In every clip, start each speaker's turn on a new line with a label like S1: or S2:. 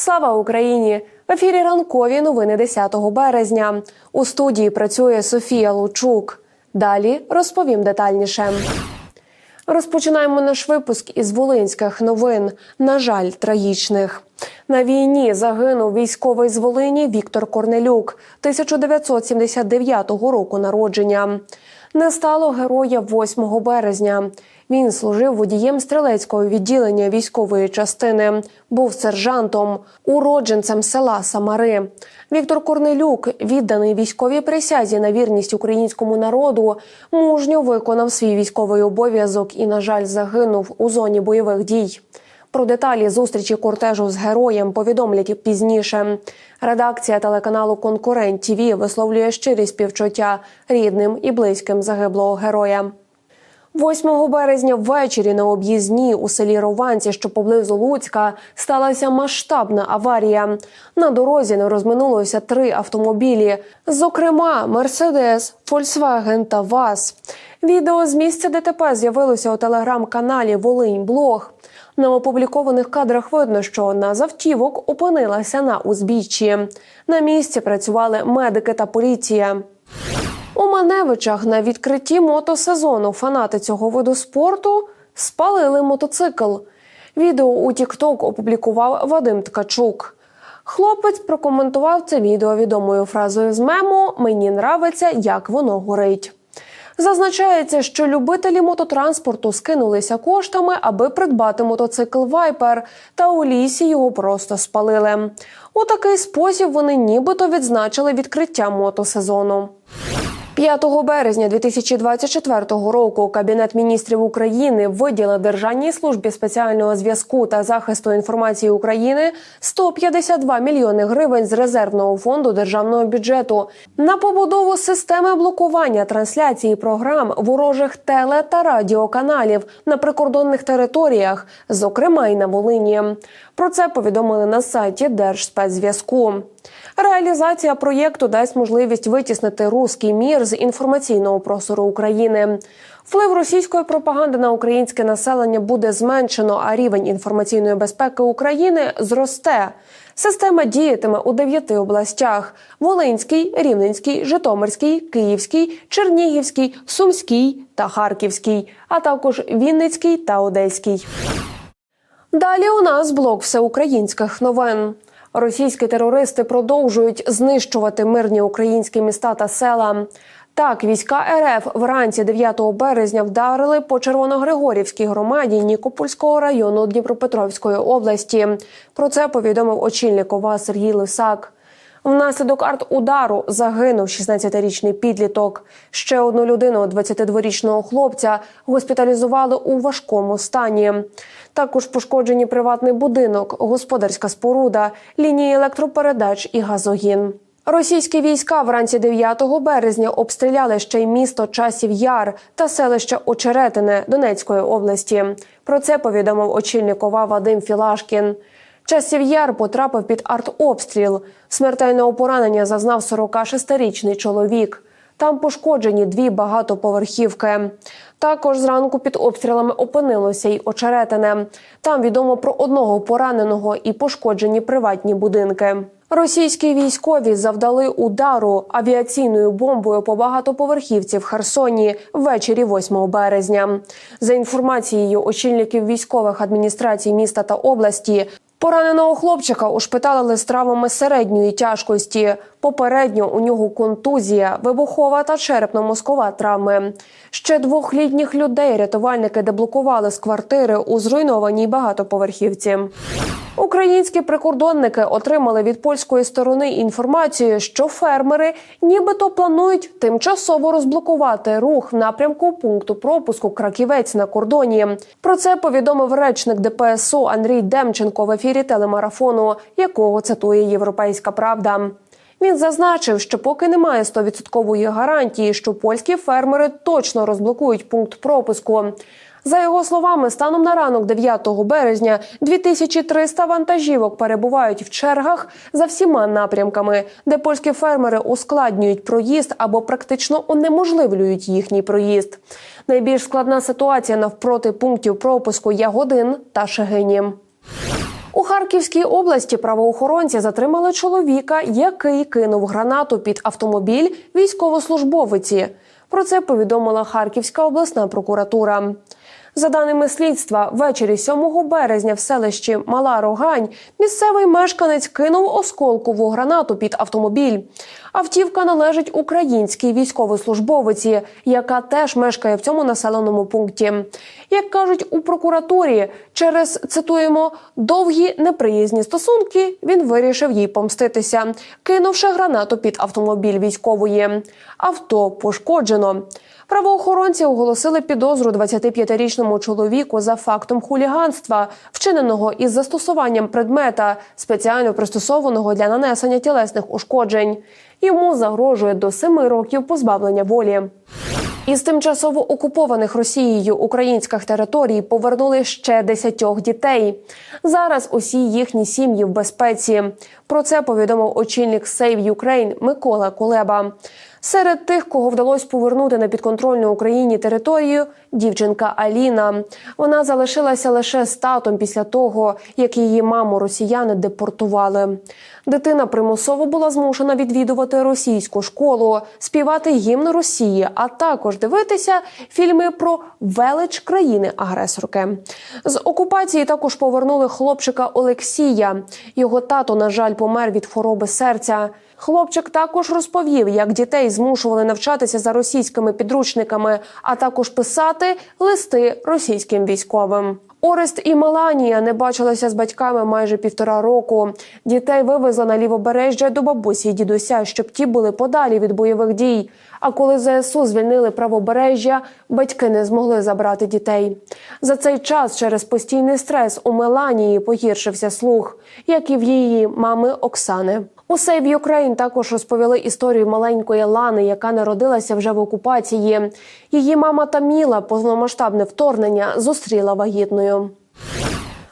S1: Слава Україні! В ефірі ранкові новини 10 березня. У студії працює Софія Лучук. Далі розповім детальніше. Розпочинаємо наш випуск із волинських новин. На жаль, трагічних. На війні загинув військовий з Волині Віктор Корнелюк, 1979 року народження. Не стало героя 8 березня. Він служив водієм стрілецького відділення військової частини, був сержантом, уродженцем села Самари. Віктор Корнелюк, відданий військовій присязі на вірність українському народу, мужньо виконав свій військовий обов'язок і, на жаль, загинув у зоні бойових дій. Про деталі зустрічі кортежу з героєм повідомлять пізніше. Редакція телеканалу Конкурент ТІВІ висловлює щирі співчуття рідним і близьким загиблого героя. 8 березня ввечері на об'їзні у селі Рованці, що поблизу Луцька, сталася масштабна аварія. На дорозі не розминулося три автомобілі, зокрема Мерседес, Фольксваген та ВАЗ. Відео з місця ДТП з'явилося у телеграм-каналі Волинь Блог. На опублікованих кадрах видно, що одна з автівок опинилася на узбіччі. На місці працювали медики та поліція. У Маневичах на відкритті мотосезону фанати цього виду спорту спалили мотоцикл. Відео у TikTok опублікував Вадим Ткачук. Хлопець прокоментував це відео відомою фразою з мему Мені нравиться, як воно горить. Зазначається, що любителі мототранспорту скинулися коштами, аби придбати мотоцикл Вайпер, та у лісі його просто спалили. У такий спосіб вони нібито відзначили відкриття мотосезону. 5 березня 2024 року Кабінет міністрів України виділив Державній службі спеціального зв'язку та захисту інформації України 152 мільйони гривень з резервного фонду державного бюджету на побудову системи блокування трансляції програм ворожих теле та радіоканалів на прикордонних територіях, зокрема й на Волині. Про це повідомили на сайті Держспецзв'язку. Реалізація проєкту дасть можливість витіснити руський мір з інформаційного простору України. Вплив російської пропаганди на українське населення буде зменшено, а рівень інформаційної безпеки України зросте. Система діятиме у дев'яти областях: Волинський, Рівненський, Житомирський, Київський, Чернігівський, Сумський та Харківський, а також Вінницький та Одеський. Далі у нас блок всеукраїнських новин. Російські терористи продовжують знищувати мирні українські міста та села. Так, війська РФ вранці 9 березня вдарили по Червоногригорівській громаді Нікопольського району Дніпропетровської області. Про це повідомив очільник ОВА Сергій Лисак. Внаслідок арт-удару загинув 16-річний підліток. Ще одну людину, 22-річного хлопця, госпіталізували у важкому стані. Також пошкоджені приватний будинок, господарська споруда, лінії електропередач і газогін. Російські війська вранці 9 березня обстріляли ще й місто Часів Яр та селище Очеретине Донецької області. Про це повідомив очільник ОВА Вадим Філашкін. Часів Яр потрапив під артобстріл. Смертельного поранення зазнав 46-річний чоловік. Там пошкоджені дві багатоповерхівки. Також зранку під обстрілами опинилося й очеретине. Там відомо про одного пораненого і пошкоджені приватні будинки. Російські військові завдали удару авіаційною бомбою по багатоповерхівці в Херсоні ввечері 8 березня. За інформацією очільників військових адміністрацій міста та області. Пораненого хлопчика ушпиталили з травмами середньої тяжкості. Попередньо у нього контузія, вибухова та черепно-мозкова травми. Ще двох літніх людей рятувальники деблокували з квартири у зруйнованій багатоповерхівці. Українські прикордонники отримали від польської сторони інформацію, що фермери нібито планують тимчасово розблокувати рух в напрямку пункту пропуску Краківець на кордоні. Про це повідомив речник ДПСО Андрій Демченко в ефірі телемарафону, якого цитує Європейська Правда. Він зазначив, що поки немає 100% гарантії, що польські фермери точно розблокують пункт пропуску. За його словами, станом на ранок 9 березня 2300 вантажівок перебувають в чергах за всіма напрямками, де польські фермери ускладнюють проїзд або практично унеможливлюють їхній проїзд. Найбільш складна ситуація навпроти пунктів пропуску Ягодин та Шегині. У Харківській області правоохоронці затримали чоловіка, який кинув гранату під автомобіль військовослужбовиці. Про це повідомила Харківська обласна прокуратура. За даними слідства, ввечері 7 березня в селищі Мала Рогань місцевий мешканець кинув осколкову гранату під автомобіль. Автівка належить українській військовослужбовиці, яка теж мешкає в цьому населеному пункті. Як кажуть у прокуратурі, через цитуємо довгі неприязні стосунки він вирішив їй помститися, кинувши гранату під автомобіль військової. Авто пошкоджено. Правоохоронці оголосили підозру 25-річному чоловіку за фактом хуліганства, вчиненого із застосуванням предмета, спеціально пристосованого для нанесення тілесних ушкоджень. Йому загрожує до семи років позбавлення волі. Із тимчасово окупованих Росією українських територій повернули ще десятьох дітей. Зараз усі їхні сім'ї в безпеці. Про це повідомив очільник Save Ukraine Микола Кулеба. Серед тих, кого вдалося повернути на підконтрольну Україні територію, дівчинка Аліна. Вона залишилася лише з татом після того, як її маму росіяни депортували. Дитина примусово була змушена відвідувати російську школу, співати гімн Росії, а також дивитися фільми про велич країни-агресорки. З окупації також повернули хлопчика Олексія. Його тато, на жаль, помер від хвороби серця. Хлопчик також розповів, як дітей змушували навчатися за російськими підручниками, а також писати листи російським військовим. Орест і Меланія не бачилися з батьками майже півтора року. Дітей вивезли на лівобережжя до бабусі й дідуся, щоб ті були подалі від бойових дій. А коли ЗСУ звільнили правобережжя, батьки не змогли забрати дітей. За цей час через постійний стрес у Меланії погіршився слух, як і в її мами Оксани. У Save Ukraine також розповіли історію маленької Лани, яка народилася вже в окупації. Її мама Таміла повномасштабне вторгнення зустріла вагітною.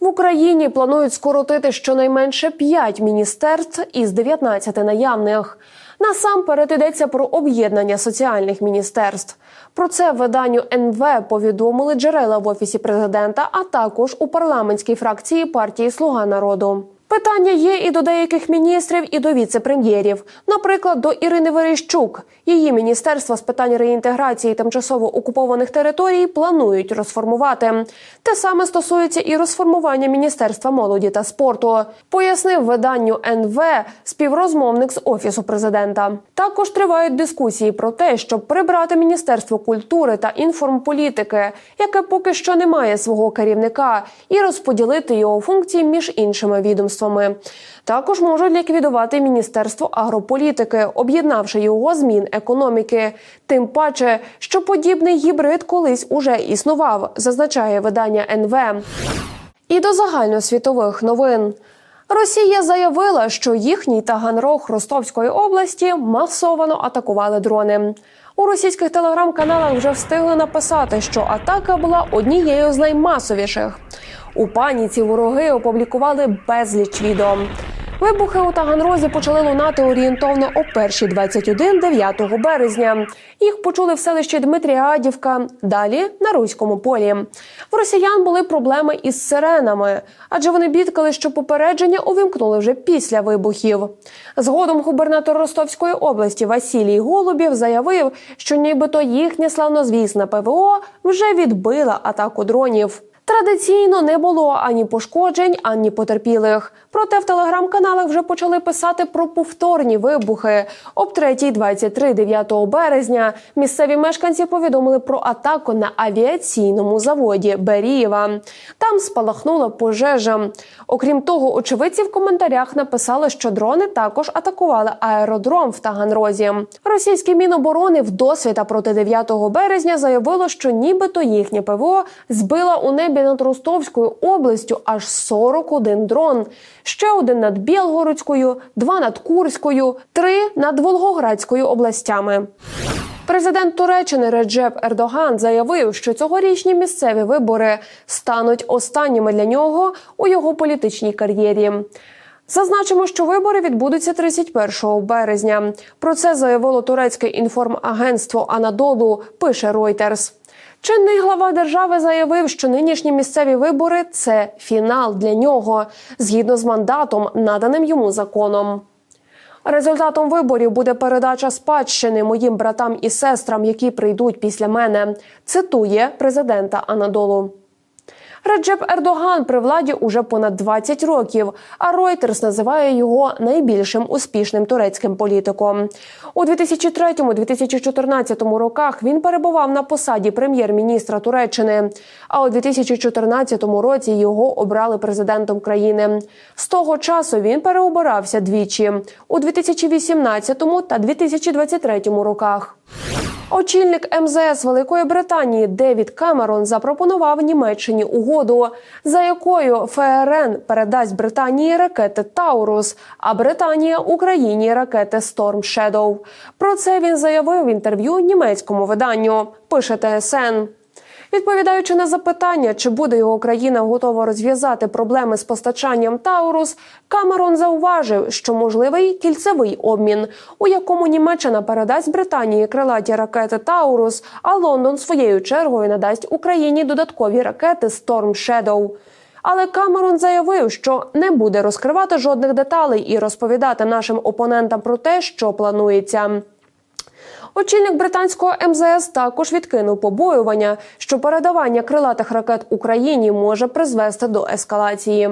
S1: В Україні планують скоротити щонайменше 5 міністерств із 19 наявних. Насамперед йдеться про об'єднання соціальних міністерств. Про це виданню НВ повідомили джерела в офісі президента, а також у парламентській фракції партії Слуга народу. Питання є і до деяких міністрів, і до віце-прем'єрів. Наприклад, до Ірини Верещук. Її міністерство з питань реінтеграції тимчасово окупованих територій планують розформувати. Те саме стосується і розформування міністерства молоді та спорту. Пояснив виданню НВ співрозмовник з офісу президента. Також тривають дискусії про те, щоб прибрати міністерство культури та інформполітики, яке поки що не має свого керівника, і розподілити його функції між іншими відомствами. Також можуть ліквідувати міністерство агрополітики, об'єднавши його змін економіки. Тим паче, що подібний гібрид колись уже існував, зазначає видання НВ. І до загальносвітових новин. Росія заявила, що їхній Таганрог Ростовської області масовано атакували дрони. У російських телеграм-каналах вже встигли написати, що атака була однією з наймасовіших. У паніці вороги опублікували безліч відео. Вибухи у Таганрозі почали лунати орієнтовно о 1.21 9 березня. Їх почули в селищі Дмитріадівка, далі на Руському полі. В росіян були проблеми із сиренами, адже вони бідкали, що попередження увімкнули вже після вибухів. Згодом губернатор Ростовської області Василій Голубів заявив, що нібито їхня славнозвісна ПВО вже відбила атаку дронів. Традиційно не було ані пошкоджень, ані потерпілих. Проте в телеграм-каналах вже почали писати про повторні вибухи. Об 3.23 9 березня місцеві мешканці повідомили про атаку на авіаційному заводі Берієва. Там спалахнула пожежа. Окрім того, очевидці в коментарях написали, що дрони також атакували аеродром в Таганрозі. Російське міноборони вдосвіта проти 9 березня заявило, що нібито їхнє ПВО збила у небі над Ростовською областю аж 41 дрон. Ще один над Білгородською, два над Курською, три над Волгоградською областями. Президент Туреччини Реджеп Ердоган заявив, що цьогорічні місцеві вибори стануть останніми для нього у його політичній кар'єрі. Зазначимо, що вибори відбудуться 31 березня. Про це заявило турецьке інформагентство Анадолу. Пише Reuters. Чинний глава держави заявив, що нинішні місцеві вибори це фінал для нього згідно з мандатом, наданим йому законом. Результатом виборів буде передача спадщини моїм братам і сестрам, які прийдуть після мене. Цитує президента Анадолу. Реджеп Ердоган при владі уже понад 20 років, а Reuters називає його найбільшим успішним турецьким політиком. У 2003-2014 роках він перебував на посаді прем'єр-міністра Туреччини. А у 2014 році його обрали президентом країни. З того часу він переобирався двічі у 2018 та 2023 роках. Очільник МЗС Великої Британії Девід Камерон запропонував Німеччині угоду, за якою ФРН передасть Британії ракети Таурус, а Британія Україні ракети Storm Shadow. Про це він заявив в інтерв'ю німецькому виданню. Пише ТСН. Відповідаючи на запитання, чи буде його країна готова розв'язати проблеми з постачанням Таурус, Камерон зауважив, що можливий кільцевий обмін, у якому Німеччина передасть Британії крилаті ракети Таурус, а Лондон своєю чергою надасть Україні додаткові ракети Storm Shadow. Але Камерон заявив, що не буде розкривати жодних деталей і розповідати нашим опонентам про те, що планується. Очільник британського МЗС також відкинув побоювання, що передавання крилатих ракет Україні може призвести до ескалації.